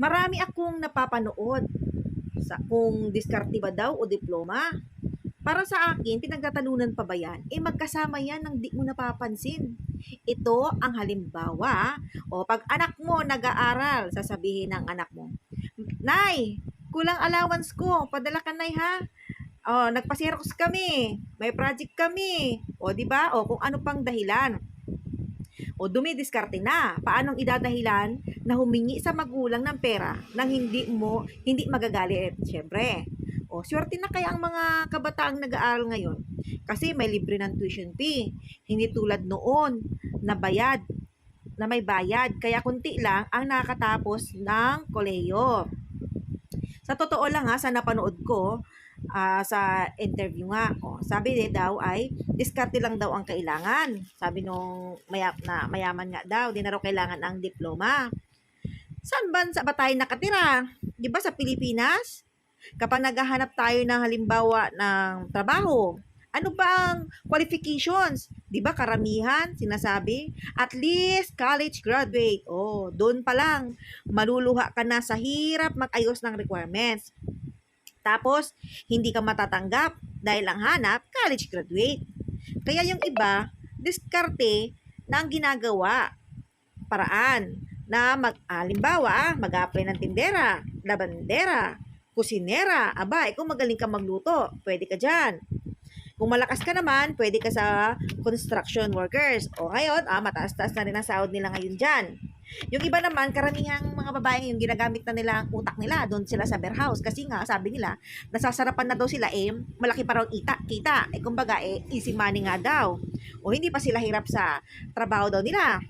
Marami akong napapanood sa kung diskarte ba daw o diploma. Para sa akin, pinagtatalunan pa ba yan? Eh magkasama yan ng di mo napapansin. Ito ang halimbawa. O pag anak mo nag-aaral, sasabihin ng anak mo, Nay, kulang allowance ko. Padala ka, Nay, ha? O, nagpa-xerox kami. May project kami. O, di ba? O, kung ano pang dahilan. O, dumidiskarte na. Paanong idadahilan na humingi sa magulang ng pera nang hindi mo, hindi magagalit? Siyempre. O, swerte na kaya ang mga kabataang nag-aaral ngayon. Kasi may libre ng tuition fee. Hindi tulad noon na bayad, na may bayad. Kaya kunti lang ang nakakatapos ng koleyo. Sa totoo lang ha, sa napanood ko, ah, sa interview nga, oh, sabi niya daw ay diskarte lang daw ang kailangan. Sabi nung maya, na mayaman nga daw, di na raw kailangan ang diploma. Saan bansa ba tayo nakatira? Di ba sa Pilipinas? Kapag naghahanap tayo ng halimbawa ng trabaho, ano ba ang qualifications? Di ba karamihan sinasabi? At least college graduate. Oh, doon pa lang maluluha ka na sa hirap mag-ayos ng requirements. Tapos, hindi ka matatanggap dahil ang hanap, college graduate. Kaya yung iba, diskarte na ginagawa. Paraan na mag, alimbawa, mag-apply ng tindera, labandera, kusinera. Aba, ikaw magaling ka magluto, pwede ka dyan. Kung malakas ka naman, pwede ka sa construction workers. O ngayon, ah, mataas-taas na rin ang sahod nila ngayon dyan. Yung iba naman, karamihang mga babae, yung ginagamit na nila ang utak nila, doon sila sa warehouse. Kasi nga, sabi nila, nasasarapan na daw sila eh, malaki pa raw ang ita, kita. Eh, kumbaga, eh, easy money nga daw. O hindi pa sila hirap sa trabaho daw nila.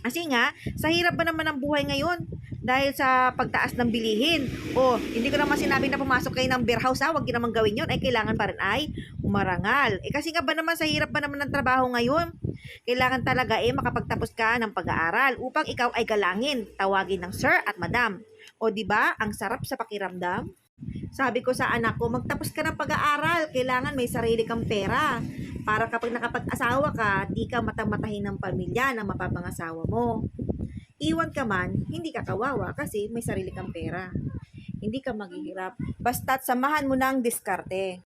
Kasi nga, sa hirap ba naman ang buhay ngayon? Dahil sa pagtaas ng bilihin. O, hindi ko naman sinabi na pumasok kayo ng warehouse ha, huwag yun naman gawin yun. Ay, kailangan pa rin ay umarangal. Eh, kasi nga ba naman sa hirap ba naman ng trabaho ngayon? Kailangan talaga eh makapagtapos ka ng pag-aaral upang ikaw ay galangin, tawagin ng sir at madam. O di ba, ang sarap sa pakiramdam? Sabi ko sa anak ko, magtapos ka ng pag-aaral, kailangan may sarili kang pera. Para kapag nakapag-asawa ka, di ka matamatahin ng pamilya na mapapangasawa mo. Iwan ka man, hindi ka kawawa kasi may sarili kang pera. Hindi ka maghihirap. Basta't samahan mo ng diskarte.